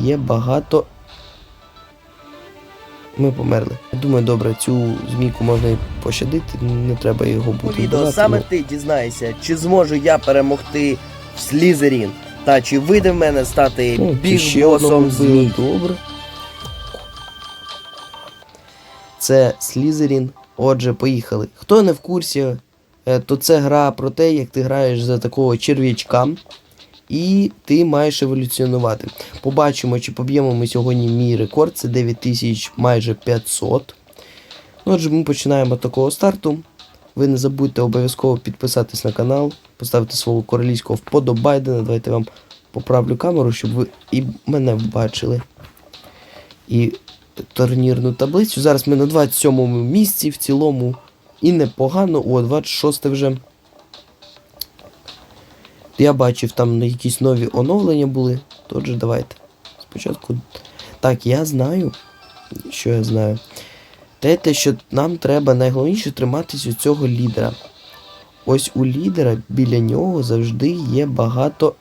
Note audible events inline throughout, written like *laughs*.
є багато. Ми померли. Думаю, добре, цю змійку можна і пощадити, не треба його бути. відео саме ну. ти дізнаєшся, чи зможу я перемогти в Слізерін, та чи вийде в мене стати Ну, біг-босом змій. добре. Це Слізерін. Отже, поїхали. Хто не в курсі, е, то це гра про те, як ти граєш за такого черв'ячка, і ти маєш еволюціонувати. Побачимо, чи поб'ємо ми сьогодні мій рекорд. Це 9000 майже 500. Ну, Отже, ми починаємо такого старту. Ви не забудьте обов'язково підписатись на канал, поставити свого королівського вподобайдена. Давайте я вам поправлю камеру, щоб ви і мене бачили. І турнірну таблицю. Зараз ми на 27-му місці в цілому. І непогано. О, 26 вже. Я бачив, там якісь нові оновлення були. Тож давайте. Спочатку. Так, я знаю. Що я знаю? Те, те, що нам треба найголовніше триматись у цього лідера. Ось у лідера біля нього завжди є багато.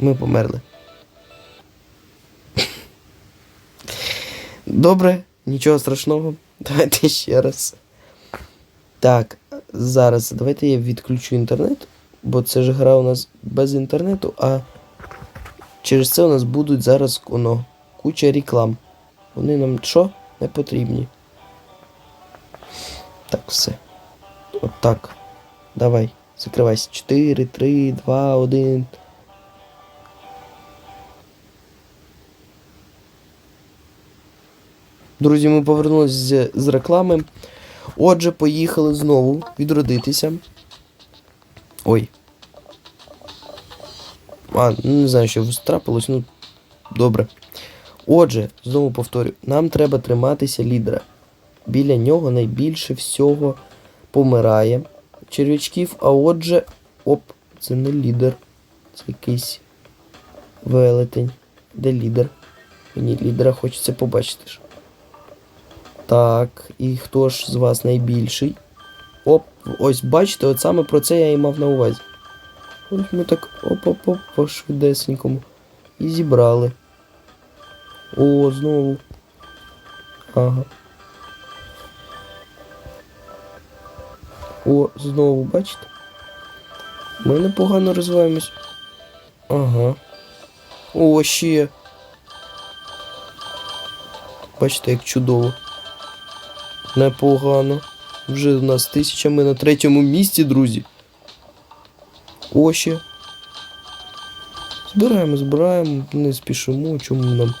Ми померли. Добре, нічого страшного. Давайте ще раз. Так, зараз давайте я відключу інтернет, бо це ж гра у нас без інтернету, а через це у нас будуть зараз воно, куча реклам. Вони нам що? Не потрібні. Так, все. От так. Давай. Закривайся. 4, 3, 2, 1. Друзі, ми повернулися з, реклами. Отже, поїхали знову відродитися. Ой. А, ну не знаю, що трапилось, ну добре. Отже, знову повторюю, нам треба триматися лідера. Біля нього найбільше всього помирає черв'ячків, а отже. Оп, це не лідер. Це якийсь велетень. Де лідер? Мені лідера хочеться побачити. ж. Так, і хто ж з вас найбільший? Оп, ось бачите, от саме про це я і мав на увазі. Ось ми так оп-оп-оп по швидесенькому. І зібрали. О, знову. Ага. О, знову, бачите? Ми непогано розвиваємось. Ага. О, ще. Бачите, як чудово. Непогано. Вже у нас тисяча, ми на третьому місці, друзі. О. Збираємо, збираємо, не спішимо, чому нам.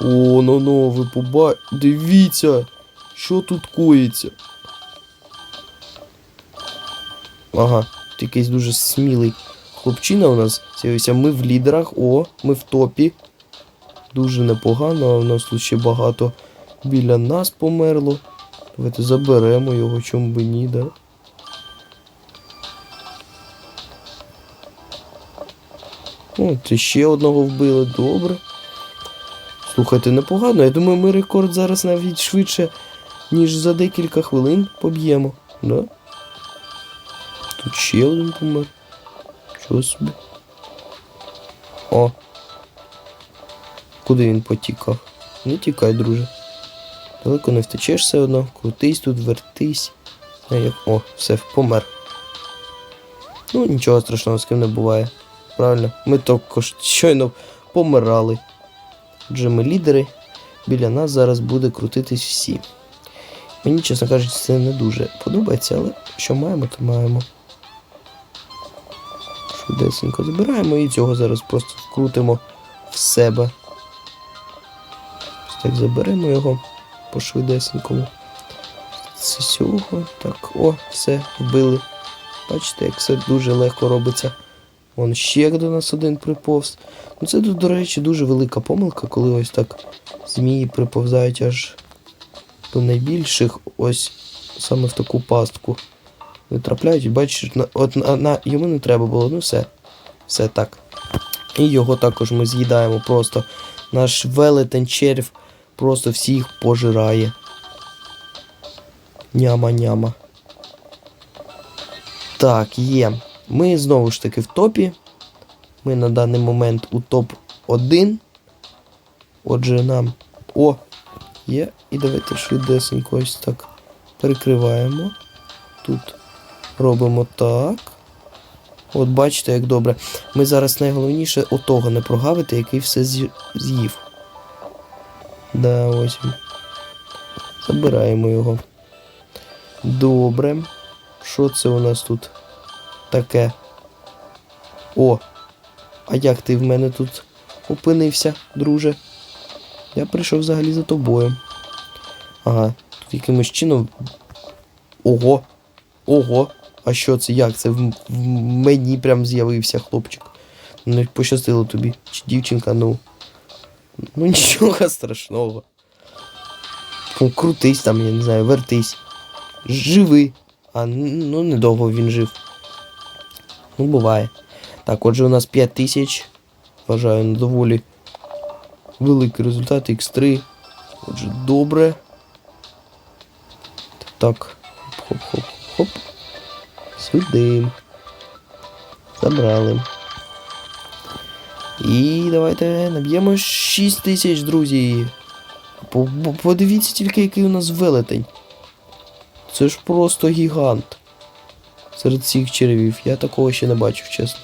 О, ну ну, ви поба... Дивіться, що тут коїться. Ага, якийсь дуже смілий хлопчина у нас з'явився. Ми в лідерах, о, ми в топі. Дуже непогано, а у нас тут ще багато біля нас померло. Давайте заберемо його, чому би ні, да? О, це ще одного вбили, добре. Слухайте, непогано. Я думаю, ми рекорд зараз навіть швидше, ніж за декілька хвилин поб'ємо. Да? Тут ще один помер. Чого собі? О. Куди він потікав? Не тікай, друже. Далеко не втечеш все одно. Крутись тут, вертись. Як... О, все, помер. Ну, нічого страшного з ким не буває. Правильно, ми також щойно помирали. Отже, ми лідери. Біля нас зараз буде крутитись всі. Мені, чесно кажучи, це не дуже подобається, але що маємо, то маємо. Швидесенько забираємо і цього зараз просто вкрутимо в себе. Ось так заберемо його по швидесенькому. Цього. Так, о, все, вбили. Бачите, як все дуже легко робиться. Вон ще до нас один приповз. Ну це до речі, дуже велика помилка, коли ось так змії приповзають аж до найбільших, ось саме в таку пастку. Вони трапляють бачиш, на, от на, на, йому не треба було, ну все. Все так. І його також ми з'їдаємо просто. Наш велетень червь просто всіх пожирає. Няма-няма. Так, є. Ми знову ж таки в топі. Ми на даний момент у топ один. Отже, нам. О! Є. І давайте швидесенько ось так перекриваємо. Тут робимо так. От бачите, як добре. Ми зараз найголовніше отого не прогавити, який все з'їв. Да, ось. Забираємо його. Добре. Що це у нас тут таке? О! А як ти в мене тут опинився, друже? Я прийшов взагалі за тобою. Ага, тут якимось чином. Ого! Ого! А що це? Як це? В, в мені прям з'явився хлопчик. Не пощастило тобі. Чи дівчинка, ну. Ну *laughs* нічого страшного. Ну, крутись там, я не знаю, вертись. Живи. А ну недовго він жив. Ну, буває. Так, отже, у нас 5 тисяч. Вважаю, доволі великий результат. X3. Отже, добре. Так. Хоп-хоп-хоп. Сюди. Забрали. І давайте наб'ємо 6 тисяч, друзі. По- по- Подивіться тільки, який у нас велетень. Це ж просто гігант. Серед всіх червів. Я такого ще не бачив, чесно.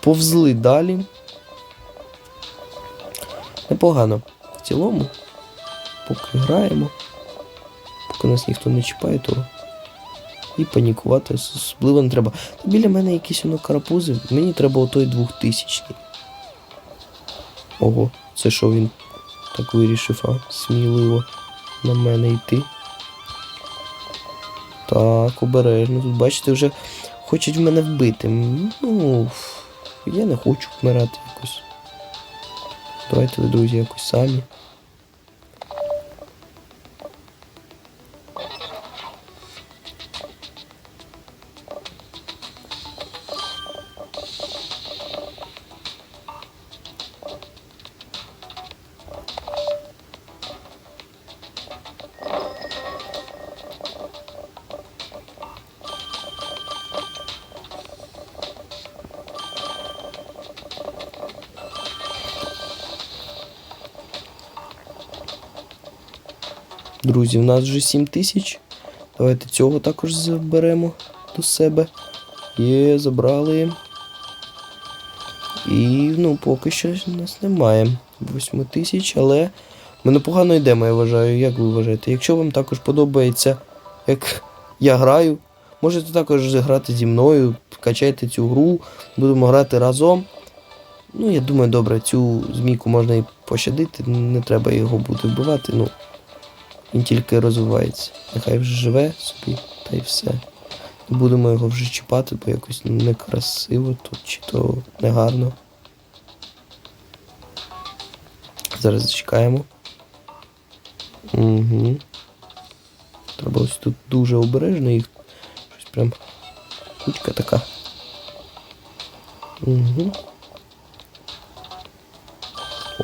Повзли далі. Непогано. В цілому. Поки граємо. Поки нас ніхто не чіпає, то і панікувати особливо не треба. Та біля мене якісь воно карапузи, мені треба отой двохтисячний. Ого, це що він так вирішив, а? Сміливо на мене йти. Так, обережно. Тут, бачите, вже хочуть мене вбити. Ну, я не хочу вмирати якось. Давайте друзі, якось самі. Друзі, у нас вже 7 тисяч. Давайте цього також заберемо до себе. Є, забрали. І ну, поки що нас немає 8 тисяч, але ми непогано йдемо, я вважаю. Як ви вважаєте? Якщо вам також подобається, як я граю, можете також грати зі мною, качайте цю гру, будемо грати разом. Ну, я думаю, добре, цю змійку можна і пощадити, не треба його буде вбивати. Ну, він тільки розвивається. Нехай вже живе собі, та й все. Не будемо його вже чіпати, бо якось некрасиво тут, чи то негарно. Зараз зачекаємо. Угу. Треба ось тут дуже обережно їх. Щось прям кучка така. Угу.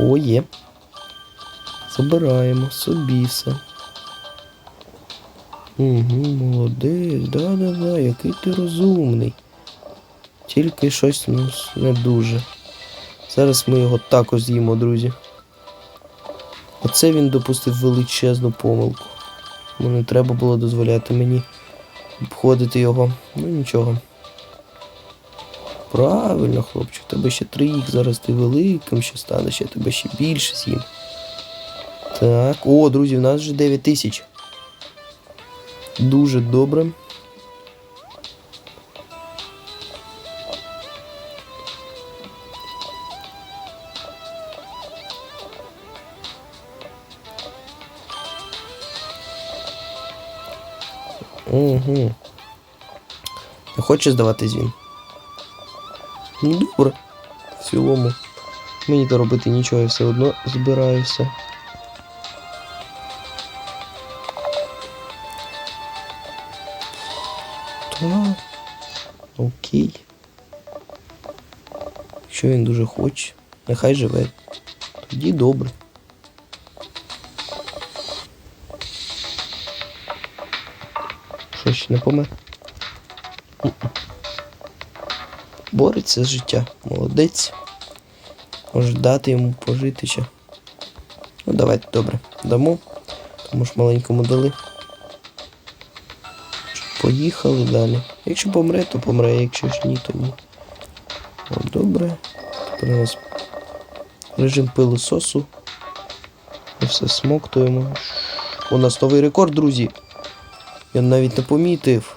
О, є. Забираємо собі все. Угу, молодець, да-да-да, який ти розумний. Тільки щось ну, не дуже. Зараз ми його також з'їмо, друзі. Оце він допустив величезну помилку. Тому не треба було дозволяти мені обходити його. Ну нічого. Правильно, хлопчик, тебе ще три їх зараз ти великим ще станеш, я тебе ще більше з'їм. Так, о, друзі, в нас вже 9 тисяч. Дуже добре. Угу. Не хоче здаватись він? Ну, добре. В цілому. Мені то робити нічого, я все одно збираю Якщо він дуже хоче, нехай живе. Тоді добре. Що ще не помер? Бореться з життя. Молодець. Може дати йому пожити ще. Ну, давайте, добре. Дамо. Тому ж маленькому дали. Поїхали далі. Якщо помре, то помре, якщо ж ні, то ні. О, добре. Нас режим пилососу. Ми все смоктуємо. У нас новий рекорд, друзі. Я навіть не помітив.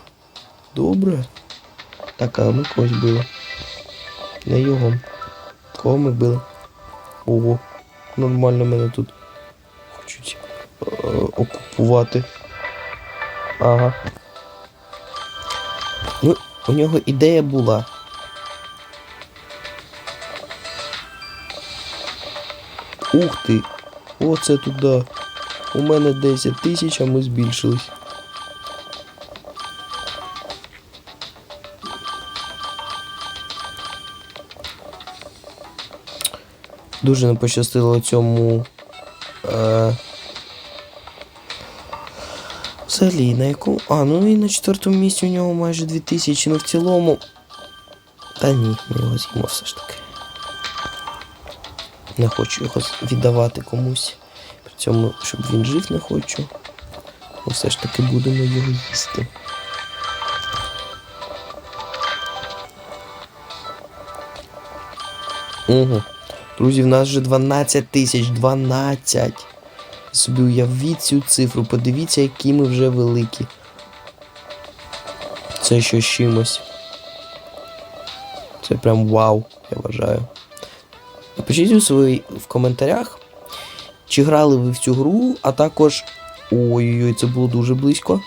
Добре. Так, а ми когось били. Не його. Кого ми били? Ого. Нормально мене тут хочуть е, окупувати. Ага. Ну, у нього ідея була. Ух ти! Оце туди. У мене 10 тисяч, а ми збільшились. Дуже не пощастило цьому. Е... Взагалі, на якому. А, ну і на четвертому місці у нього майже 2000, ну в цілому. Та ні, ми його з'їмо все ж таки. Не хочу його віддавати комусь. При цьому, щоб він жив, не хочу. Ми все ж таки будемо його їсти. Угу. Друзі, в нас вже 12 тисяч. 12. Собі уявіть цю цифру. Подивіться, які ми вже великі. Це з чимось. Це прям вау, я вважаю. Напишіть у свої в коментарях, чи грали ви в цю гру, а також. Ой-ой-ой, це було дуже близько.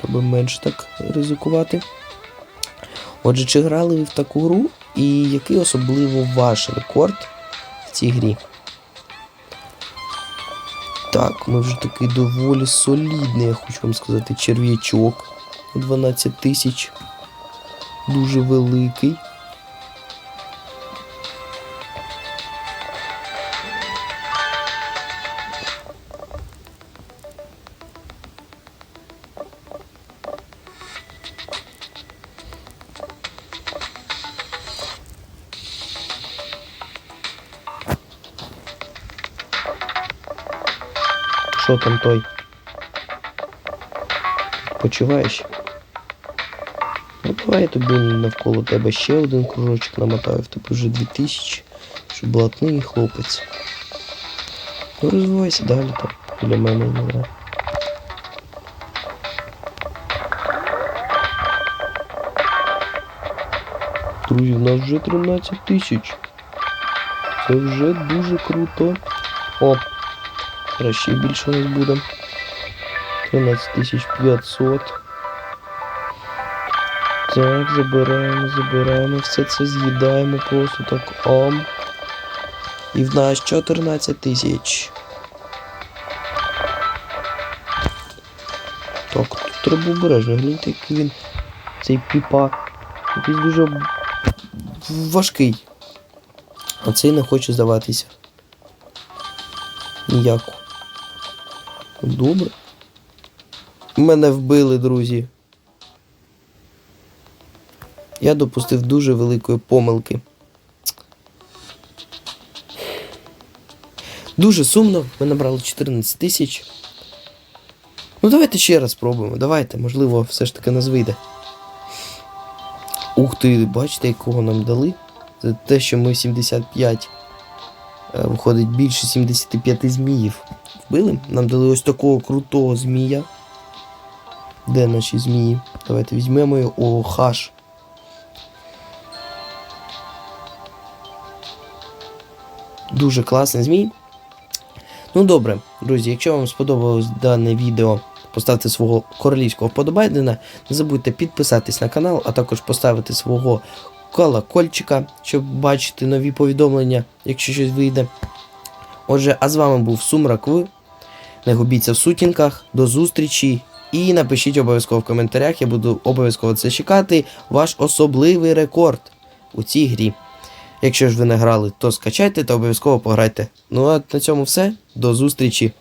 Треба менше так ризикувати. Отже, чи грали ви в таку гру, і який особливо ваш рекорд в цій грі? Так, ми вже такий доволі солідний, я хочу вам сказати, черв'ячок. 12 тисяч. Дуже великий. Там? Почуваєш? Ну давай я тобі навколо тебе ще один кружочок намотаю, в тебе вже 2000, щоб блатний хлопець. Ну розвивайся далі там, біля мене не. Друзі, в нас вже 13 тисяч. Це вже дуже круто. О, Зараз ще більше у нас буде. 13500. Так, забираємо, забираємо, все це з'їдаємо просто так ам. І в нас 14 тисяч. Так, тут треба обережно, гляньте, який він. Цей піпа. Якийсь дуже важкий. А цей не хоче здаватися. Ніяко. Добре. Мене вбили, друзі. Я допустив дуже великої помилки. Дуже сумно, ми набрали 14 тисяч. Ну, давайте ще раз спробуємо. Давайте, можливо, все ж таки нас вийде. Ух ти, бачите, якого нам дали? Це те, що ми 75. е, Виходить більше 75 зміїв. Вбили? Нам дали ось такого крутого змія. Де наші змії? Давайте візьмемо його. О, хаш. Дуже класний змій. Ну добре, друзі, якщо вам сподобалось дане відео, поставте свого королівського вподобайдена. Не забудьте підписатись на канал, а також поставити свого колокольчика, щоб бачити нові повідомлення, якщо щось вийде. Отже, а з вами був Сумрак В. Не губіться в сутінках. До зустрічі. І напишіть обов'язково в коментарях, я буду обов'язково це чекати. Ваш особливий рекорд у цій грі. Якщо ж ви не грали, то скачайте та обов'язково пограйте. Ну а на цьому все. До зустрічі!